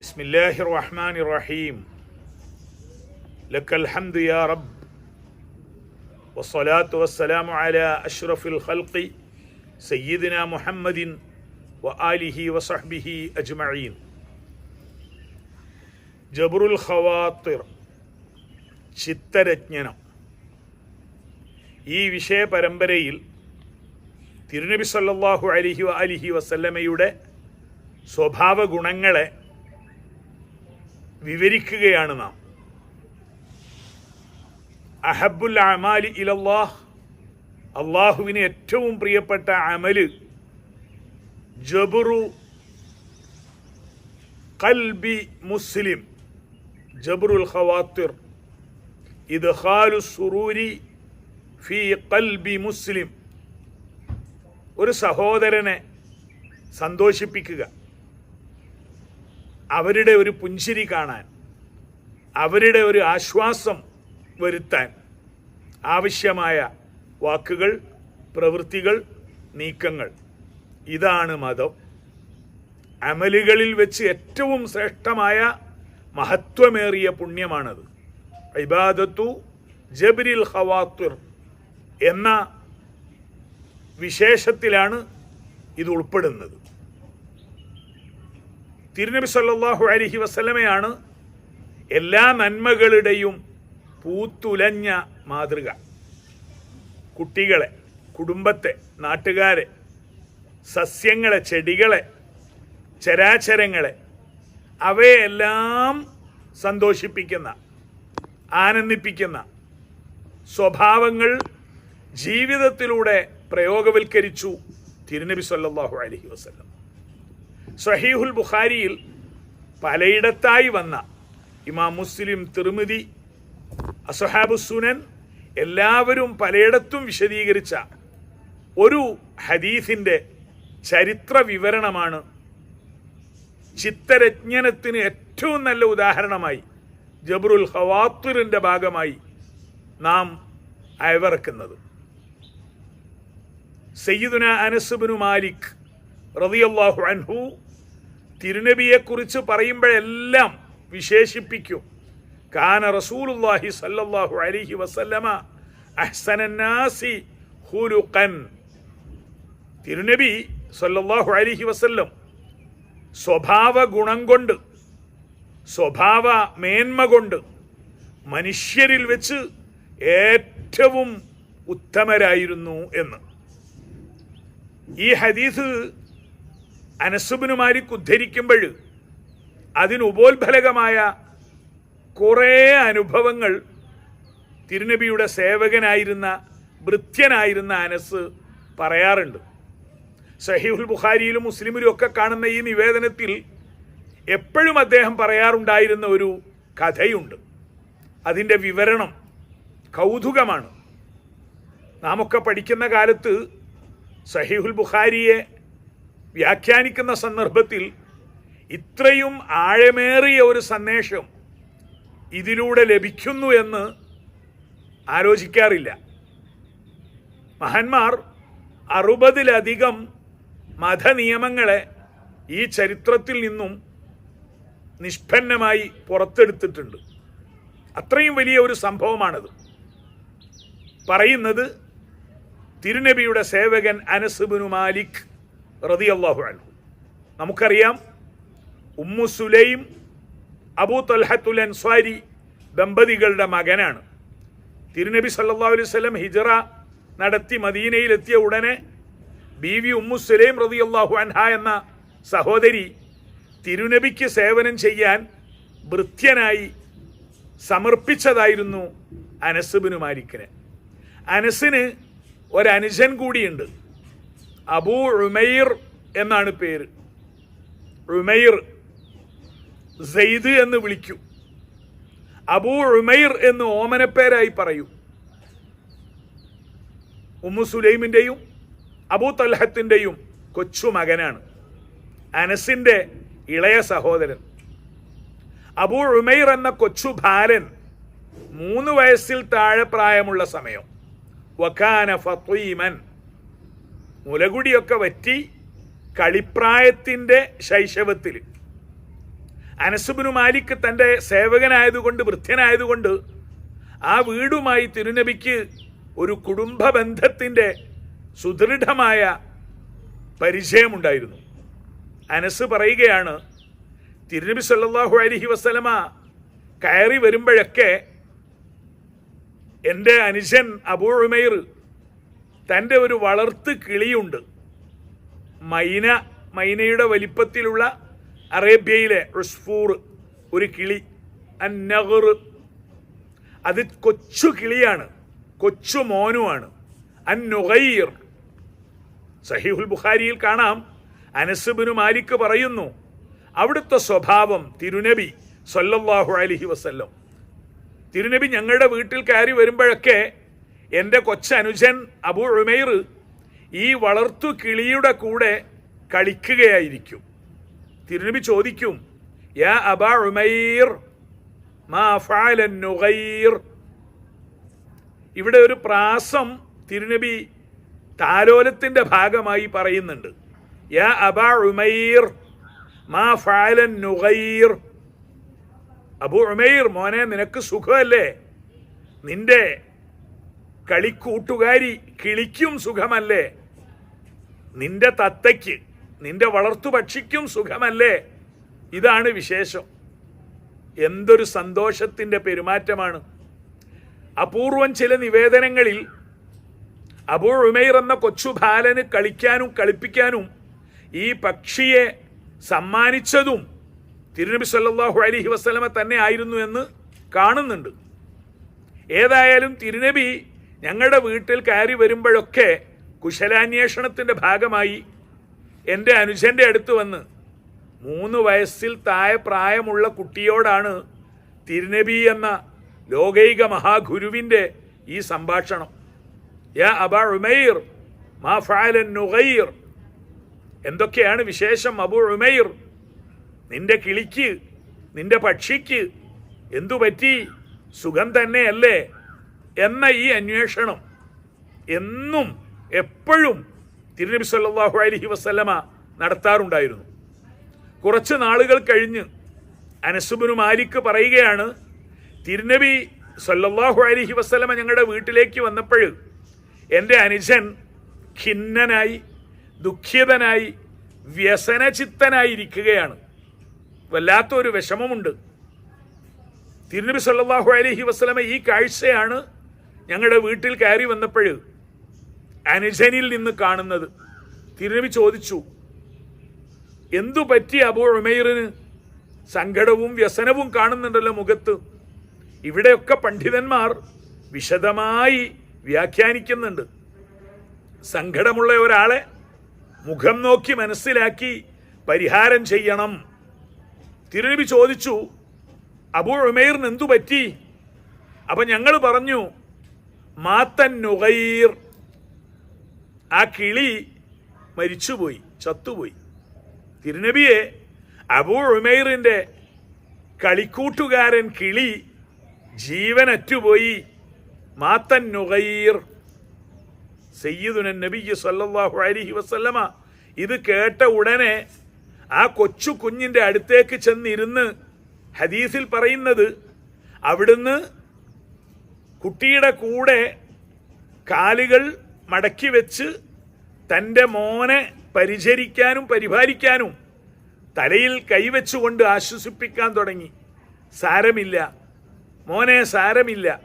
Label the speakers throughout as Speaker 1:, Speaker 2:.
Speaker 1: بسم الله الرحمن الرحيم لك الحمد يا رب والصلاة والسلام على أشرف الخلق سيدنا محمد وآله وصحبه أجمعين جبر الخواطر ചിത്തരജ്ഞനം ഈ വിഷയ പരമ്പരയിൽ തിരുനബി സല്ലല്ലാഹു അലിഹി അലിഹി വസല്ലമയുടെ സ്വഭാവ ഗുണങ്ങളെ വിവരിക്കുകയാണ് നാം. അഹബുൽ അമാലി ഇലല്ലാഹ് അള്ളാഹുവിന് ഏറ്റവും പ്രിയപ്പെട്ട അമൽ ജബുറു കൽബി മുസ്ലിം ജബറുൽ ഖവാത്തിർ ഇത് ഖാലു സുറൂരി ഫി കൽബി മുസ്ലിം. ഒരു സഹോദരനെ സന്തോഷിപ്പിക്കുക. അവരുടെ ഒരു പുഞ്ചിരി കാണാൻ അവരുടെ ഒരു ആശ്വാസം വരുത്താൻ ആവശ്യമായ വാക്കുകൾ പ്രവൃത്തികൾ നീക്കങ്ങൾ. ഇതാണ് മതം. അമലുകളിൽ വെച്ച് ഏറ്റവും ശ്രേഷ്ഠമായ മഹത്വമേറിയ പുണ്യമാണത്. ഇബാദത്തു ജബരിൽ ഹവാത്തുർ എന്ന വിശേഷത്തിലാണ് ഇത് ഉൾപ്പെടുന്നത്. തിരുനബി സല്ലാഹു അലഹി വസ്ലമയാണ് എല്ലാ നന്മകളുടെയും പൂത്തുലഞ്ഞ മാതൃക. കുട്ടികളെ കുടുംബത്തെ നാട്ടുകാരെ സസ്യങ്ങളെ ചെടികളെ ചരാചരങ്ങളെ അവയെല്ലാം സന്തോഷിപ്പിക്കുന്ന ആനന്ദിപ്പിക്കുന്ന സ്വഭാവങ്ങൾ ജീവിതത്തിലൂടെ പ്രയോഗവൽക്കരിച്ചു തിരുനബി സല്ലാഹു അലഹി വസല്ലം. സഹീഹുൽ ബുഖാരിയിൽ പലയിടത്തായി വന്ന ഇമാം മുസ്ലിം തിരുമിതി അസഹാബു സുനൻ എല്ലാവരും പലയിടത്തും വിശദീകരിച്ച ഒരു ഹദീസിന്റെ ചരിത്ര വിവരണമാണ്. ചിത്തരജ്ഞനത്തിന് ഏറ്റവും നല്ല ഉദാഹരണമായി ജബ്രുൽ ഹവാത്തുറിന്റെ ഭാഗമായി നാം അയവിറക്കുന്നത്. സയ്യിദുന അനസുബിനു മാലിക് റതിയല്ലാഹു അൻഹു തിരുനബിയെക്കുറിച്ച് പറയുമ്പോഴെല്ലാം വിശേഷിപ്പിക്കും. കാന റസൂലുല്ലാഹി സല്ലല്ലാഹു അലൈഹി വസല്ലമ അഹ്സനന്നാസി ഹുലുഖൻ തിരുനബി സല്ലല്ലാഹു അലൈഹി വസല്ലം സ്വഭാവ ഗുണം കൊണ്ട് സ്വഭാവ മേന്മ കൊണ്ട് മനുഷ്യരിൽ വെച്ച് ഏറ്റവും ഉത്തമരായിരുന്നു എന്ന്. ഈ ഹദീസ് അനസുബിന് മാലിക് ഉദ്ധരിക്കുമ്പോൾ അതിന് ഉപോത്ഫലകമായ കുറേ അനുഭവങ്ങൾ തിരുനബിയുടെ സേവകനായിരുന്ന ഭൃത്യനായിരുന്ന അനസ് പറയാറുണ്ട്. സഹീഹുൽ ബുഖാരിയിലും മുസ്ലിമിലും ഒക്കെ കാണുന്ന ഈ നിവേദനത്തിൽ എപ്പോഴും അദ്ദേഹം പറയാറുണ്ടായിരുന്ന ഒരു കഥയുണ്ട്. അതിന്റെ വിവരണം കൗതുകമാണ്. നാമൊക്കെ പഠിക്കുന്ന കാലത്ത് സഹീഹുൽ ബുഖാരിയെ വ്യാഖ്യാനിക്കുന്ന സന്ദർഭത്തിൽ ഇത്രയും ആഴമേറിയ ഒരു സന്ദേശം ഇതിലൂടെ ലഭിക്കുന്നു എന്ന് ആലോചിക്കാറില്ല. മഹാന്മാർ അറുപതിലധികം മതനിയമങ്ങളെ ഈ ചരിത്രത്തിൽ നിന്നും നിഷ്പന്നമായി പുറത്തെടുത്തിട്ടുണ്ട്. അത്രയും വലിയ ഒരു സംഭവമാണത്. പറയുന്നത് തിരുനബിയുടെ സേവകൻ അനസുബിനു മാലിക് റതി അള്ളാഹു അൻഹു. നമുക്കറിയാം ഉമ്മു സുലൈം അബൂ തൊൽഹത്തുൽ അൻസ്വാരി ദമ്പതികളുടെ മകനാണ്. തിരുനബി സല്ലാ അലൈഹി സ്വലം ഹിജറ നടത്തി മദീനയിലെത്തിയ ഉടനെ ബി വി ഉമ്മു സുലൈം റതി അള്ളാഹു അൻഹ എന്ന സഹോദരി തിരുനബിക്ക് സേവനം ചെയ്യാൻ ഭൃത്യനായി സമർപ്പിച്ചതായിരുന്നു അനസ്ബിനു മാലിക്കിന്. അനസിന് ഒരനുജൻ കൂടിയുണ്ട്. അബൂ ഉമൈർ എന്നാണ് പേര്. ഉമൈർ സെയ്ദ് എന്ന് വിളിക്കും. അബൂ ഉമൈർ എന്ന് ഓമനപ്പേരായി പറയും. ഉമ്മു സുലൈമിന്റെയും അബൂ തൽഹത്തിന്റെയും കൊച്ചു മകനാണ്. അനസിന്റെ ഇളയ സഹോദരൻ. അബൂ ഉമൈർ എന്ന കൊച്ചു ബാലൻ മൂന്ന് വയസ്സിൽ താഴെ പ്രായമുള്ള സമയം. വക്കാന ഫത്വീമൻ മുലകുടിയൊക്കെ വറ്റി കളിപ്രായത്തിന്റെ ശൈശവത്തിൽ. അനസുബിനു മാലിക് തന്റെ സേവകനായതുകൊണ്ട് വൃദ്ധനായതുകൊണ്ട് ആ വീടുമായി തിരുനബിക്ക് ഒരു കുടുംബ ബന്ധത്തിന്റെ സുദൃഢമായ പരിചയമുണ്ടായിരുന്നു. അനസ് പറയുകയാണ് തിരുനബി സല്ലാഹു അലഹി വസല്ലമ കയറി വരുമ്പോഴൊക്കെ എന്റെ അനുജൻ അബൂ ഉമൈർ തന്റെ ഒരു വളർത്ത് കിളിയുണ്ട്. മൈന മൈനയുടെ വലിപ്പത്തിലുള്ള അറേബ്യയിലെ ഉസ്ഫൂർ ഒരു കിളി അന്നഹർ അത് കൊച്ചു കിളിയാണ് കൊച്ചു മോനുമാണ് അന്നുഹൈർ സഹീഹുൽ ബുഖാരിയിൽ കാണാം അനസുബിനു മാലിക് പറയുന്നു അവിടുത്തെ സ്വഭാവം തിരുനബി സല്ലല്ലാഹു അലഹി വസല്ലം. തിരുനബി ഞങ്ങളുടെ വീട്ടിൽ കയറി വരുമ്പോഴൊക്കെ എന്റെ കൊച്ചനുജൻ അബു ഉമൈർ ഈ വളർത്തു കിളിയുടെ കൂടെ കളിക്കുകയായിരിക്കും. തിരുനബി ചോദിക്കും യാ അബ ഉമൈർ ഇവിടെ ഒരു പ്രാസം തിരുനബി താലോലത്തിന്റെ ഭാഗമായി പറയുന്നുണ്ട് യാ അബ ഉമൈർ മാ നുഗൈർ. അബു ഉമൈർ മോനെ നിനക്ക് സുഖമല്ലേ? നിന്റെ കളിക്കൂട്ടുകാരി കിളിക്കും സുഖമല്ലേ? നിന്റെ തത്തയ്ക്ക് നിന്റെ വളർത്തുപക്ഷിക്കും സുഖമല്ലേ? ഇതാണ് വിശേഷം. എന്തൊരു സന്തോഷത്തിന്റെ പെരുമാറ്റമാണ്. അപൂർവം ചില നിവേദനങ്ങളിൽ അബൂ ഉമൈർ എന്ന കൊച്ചു ബാലന് കളിക്കാനും കളിപ്പിക്കാനും ഈ പക്ഷിയെ സമ്മാനിച്ചതും തിരുനബി സല്ലാഹു അലഹി വസല്ലമ തന്നെ ആയിരുന്നു എന്ന് കാണുന്നുണ്ട്. ഏതായാലും തിരുനബി ഞങ്ങളുടെ വീട്ടിൽ കയറി വരുമ്പോഴൊക്കെ കുശലാന്വേഷണത്തിന്റെ ഭാഗമായി എന്റെ അനുജന്റെ അടുത്ത് വന്ന് മൂന്ന് വയസ്സിൽ താഴെ പ്രായമുള്ള കുട്ടിയോടാണ് തിരുനബി എന്ന ലോകൈക മഹാഗുരുവിന്റെ ഈ സംഭാഷണം. യാ അബാ ഉമൈർ മാ ഫാലൻ നുഗൈർ. എന്തൊക്കെയാണ് വിശേഷം അബു ഉമൈർ? നിന്റെ കിളിക്ക് നിന്റെ പക്ഷിക്ക് എന്തു പറ്റി സുഖം തന്നെയല്ലേ? എന്ന ഈ അന്വേഷണം എന്നും എപ്പോഴും തിരുനബി സല്ലാഹു അലഹി വസല്ലമ നടത്താറുണ്ടായിരുന്നു. കുറച്ച് നാളുകൾ കഴിഞ്ഞ് അനസുബിനു മാലിക്ക് പറയുകയാണ് തിരുനബി സല്ലാഹു അലഹി വസല്ലമ ഞങ്ങളുടെ വീട്ടിലേക്ക് വന്നപ്പോൾ എന്റെ അനുജൻ ഖിന്നനായി ദുഃഖിതനായി വ്യസനചിത്തനായിരിക്കുകയാണ്. വല്ലാത്തൊരു വിഷമമുണ്ട്. തിരുനബി സല്ലാഹു അലഹി വസ്ലമ ഈ കാഴ്ചയാണ് ഞങ്ങളുടെ വീട്ടിൽ കയറി വന്നപ്പോൾ അനുജനിൽ നിന്ന് കാണുന്നത്. തിരുനബി ചോദിച്ചു എന്തു പറ്റി അബൂ ഉമൈറിന്? സങ്കടവും വ്യസനവും കാണുന്നുണ്ടല്ലോ മുഖത്ത്. ഇവിടെയൊക്കെ പണ്ഡിതന്മാർ വിശദമായി വ്യാഖ്യാനിക്കുന്നുണ്ട്. സങ്കടമുള്ള ഒരാളെ മുഖം നോക്കി മനസ്സിലാക്കി പരിഹാരം ചെയ്യണം. തിരുനബി ചോദിച്ചു അബൂ ഉമേറിന് എന്തു പറ്റി? അപ്പം ഞങ്ങൾ പറഞ്ഞു മാത്തൻ നുഗൈർ. ആ കിളി മരിച്ചുപോയി ചത്തുപോയി. തിരുനബിയെ അബൂ ഉമൈറിന്റെ കളിക്കൂട്ടുകാരൻ കിളി ജീവനറ്റുപോയി. മാത്തൻ നുഗൈർ. സയ്യിദുനൻ നബി സല്ലാഹു അലൈഹി വസല്ലമ ഇത് കേട്ട ഉടനെ ആ കൊച്ചു കുഞ്ഞിന്റെ അടുത്തേക്ക് ചെന്നിരുന്ന് ഹദീസിൽ പറയുന്നത് അവിടുന്ന് കുട്ടിയുടെ കൂടെ കാലുകൾ മടക്കി വെച്ച് തന്റെ മോനെ പരിചരിക്കാനും പരിപാലിക്കാനും തലയിൽ കൈവച്ചുകൊണ്ട് ആശ്വസിപ്പിക്കാൻ തുടങ്ങി. സാരമില്ല. മോനെ സാരമില്ല.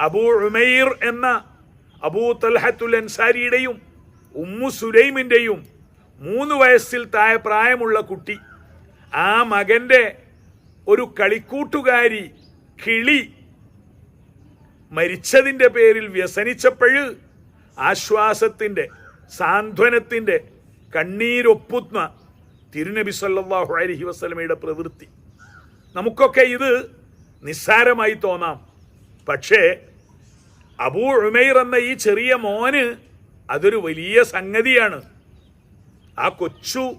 Speaker 1: അബൂ ഉമൈർ എന്ന അബൂ തൽഹത്തുൽ അൻസാരിയുടെയും ഉമ്മു സുലൈമിന്റെയും മൂന്ന് വയസ്സിൽ താഴെ പ്രായമുള്ള കുട്ടി ആ മകന്റെ ഒരു കളിക്കൂട്ടുകാരി കിളി മരിച്ചതിന്റെ പേരിൽ വ്യസനിച്ചപ്പോഴ് ആശ്വാസത്തിന്റെ സാന്ത്വനത്തിന്റെ കണ്ണീരൊപ്പുന്ന തിരുനബി സല്ലാഹു അലഹി വസ്ലമയുടെ പ്രവൃത്തി. നമുക്കൊക്കെ ഇത് നിസ്സാരമായി തോന്നാം. പക്ഷേ അബൂ ഉമൈർ എന്ന ഈ ചെറിയ മോന് അതൊരു വലിയ സംഗതിയാണ്. ആ കൊച്ചു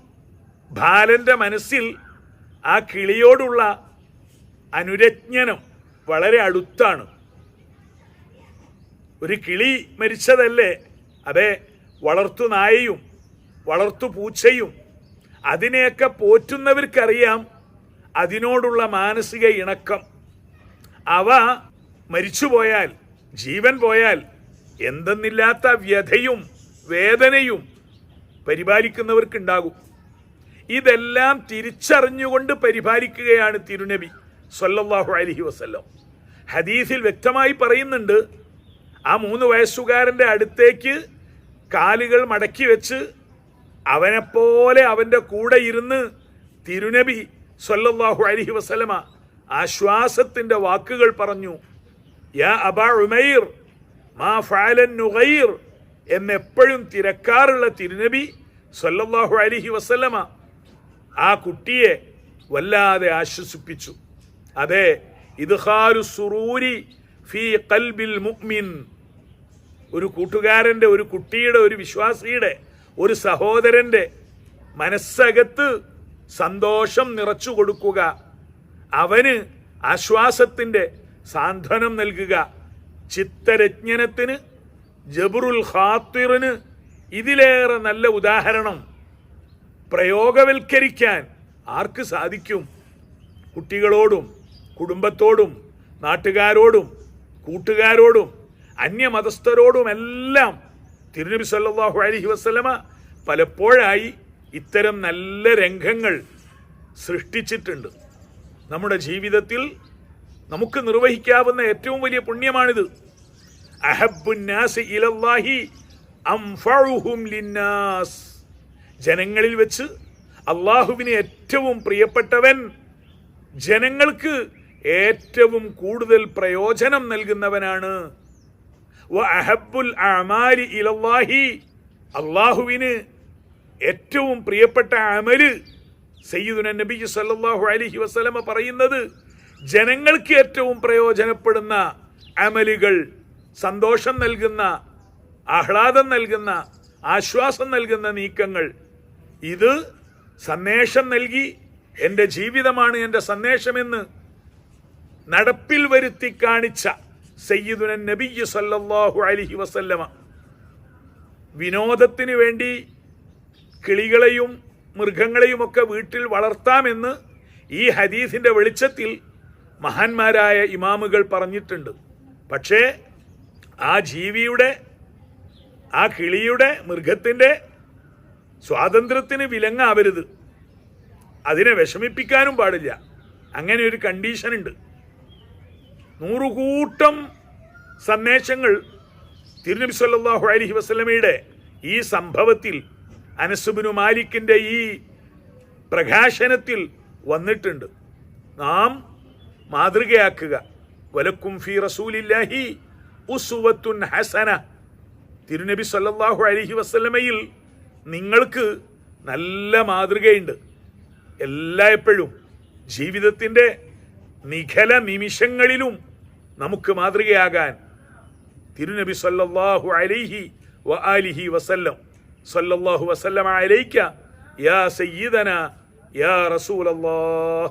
Speaker 1: ബാലന്റെ മനസ്സിൽ ആ കിളിയോടുള്ള അനുരജ്ഞനം വളരെ അടുത്താണ്. ഒരു കിളി മരിച്ചതല്ലേ? അതെ വളർത്തു നായയും വളർത്തു പൂച്ചയും അതിനെയൊക്കെ പോറ്റുന്നവർക്കറിയാം അതിനോടുള്ള മാനസിക ഇണക്കം. അവ മരിച്ചുപോയാൽ ജീവൻ പോയാൽ എന്തെന്നില്ലാത്ത വ്യഥയും വേദനയും പരിപാലിക്കുന്നവർക്കുണ്ടാകും. ഇതെല്ലാം തിരിച്ചറിഞ്ഞുകൊണ്ട് പരിപാലിക്കുകയാണ് തിരുനബി സൊല്ലാഹു അലഹി വസല്ലം. ഹദീസിൽ വ്യക്തമായി പറയുന്നുണ്ട് ആ മൂന്ന് വയസ്സുകാരന്റെ അടുത്തേക്ക് കാലുകൾ മടക്കി വെച്ച് അവനെപ്പോലെ അവന്റെ കൂടെ ഇരുന്ന് തിരുനബി സൊല്ലാഹു അലഹി വസലമ ആശ്വാസത്തിന്റെ വാക്കുകൾ പറഞ്ഞു യാ അബ ഉമൈർ മാ ഫാലൻ നുഗൈർ എന്നെപ്പോഴും തിരക്കാറുള്ള തിരുനബി സൊല്ലാഹു അലഹി വസലമ ആ കുട്ടിയെ വല്ലാതെ ആശ്വസിപ്പിച്ചു. അതെ ഇദ്ഹാരു സുറൂരി ഫി കൽബിൽ മുഅ്മിൻ. ഒരു കൂട്ടുകാരന്റെ ഒരു കുട്ടിയുടെ ഒരു വിശ്വാസിയുടെ ഒരു സഹോദരന്റെ മനസ്സകത്ത് സന്തോഷം നിറച്ചു കൊടുക്കുക. അവന് ആശ്വാസത്തിന്റെ സാന്ത്വനം നൽകുക. ചിത്തരജ്ഞനത്തിന് ജബറുൽ ഖാത്തിറിന് ഇതിലേറെ നല്ല ഉദാഹരണം. പ്രയോഗവൽക്കരിക്കാൻ ആർക്ക് സാധിക്കും? കുട്ടികളോടും കുടുംബത്തോടും നാട്ടുകാരോടും. കൂട്ടുകാരോടും അന്യമതസ്ഥരോടുമെല്ലാം തിരുനബി സല്ലാഹു അലഹി വസ്ലമ പലപ്പോഴായി ഇത്തരം നല്ല രംഗങ്ങൾ സൃഷ്ടിച്ചിട്ടുണ്ട്. നമ്മുടെ ജീവിതത്തിൽ നമുക്ക് നിർവഹിക്കാവുന്ന ഏറ്റവും വലിയ പുണ്യമാണിത്. ലിന്നാസ്. ജനങ്ങളിൽ വെച്ച് അള്ളാഹുവിന് ഏറ്റവും പ്രിയപ്പെട്ടവൻ ജനങ്ങൾക്ക് ഏറ്റവും കൂടുതൽ പ്രയോജനം നൽകുന്നവനാണ്. അള്ളാഹുവിന് ഏറ്റവും പ്രിയപ്പെട്ട അമൽ സയ്യിദുന നബി സല്ലല്ലാഹു അലഹി വസ്ലമ പറയുന്നത് ജനങ്ങൾക്ക് ഏറ്റവും പ്രയോജനപ്പെടുന്ന അമലുകൾ സന്തോഷം നൽകുന്ന ആഹ്ലാദം നൽകുന്ന ആശ്വാസം നൽകുന്ന നീക്കങ്ങൾ. ഇത് സന്ദേശം നൽകി എന്റെ ജീവിതമാണ് എന്റെ സന്ദേശമെന്ന് നടപ്പിൽ വരുത്തി കാണിച്ച സയ്യിദുന നബി സല്ലാഹു അലൈഹി വസല്ലമ. വിനോദത്തിന് വേണ്ടി കിളികളെയും മൃഗങ്ങളെയും ഒക്കെ വീട്ടിൽ വളർത്താമെന്ന് ഈ ഹദീസിന്റെ വെളിച്ചത്തിൽ മഹാന്മാരായ ഇമാമുകൾ പറഞ്ഞിട്ടുണ്ട്. പക്ഷേ ആ ജീവിയുടെ ആ കിളിയുടെ മൃഗത്തിന്റെ സ്വാതന്ത്ര്യത്തിന് വിലങ്ങാവരുത്. അതിനെ വിഷമിപ്പിക്കാനും പാടില്ല. അങ്ങനെ ഒരു കണ്ടീഷൻ ഉണ്ട് നൂറുകൂട്ടം സന്ദേശങ്ങൾ തിരുനബി സല്ലാഹു അലഹി വസ്ലമയുടെ ഈ സംഭവത്തിൽ അനസുബിനു മാലിക്കിന്റെ ഈ പ്രകാശനത്തിൽ വന്നിട്ടുണ്ട്. നാം മാതൃകയാക്കുക. വലക്കും ഫി റസൂലില്ലാഹി ഉസുവത്തുൻ ഹസന. തിരുനബി സല്ലാഹു അലഹി വസ്ലമയിൽ നിങ്ങൾക്ക് നല്ല മാതൃകയുണ്ട്. എല്ലായ്പ്പോഴും ജീവിതത്തിന്റെ നിഖല നിമിഷങ്ങളിലും നമുക്ക് മാതൃകയാകാൻ തിരുനബി സല്ലല്ലാഹു അലൈഹി വ ആലിഹി വസല്ലം സല്ലല്ലാഹു വസല്ലം അലൈക്ക യാ സയ്യിദന യാ റസൂലല്ലാഹ്.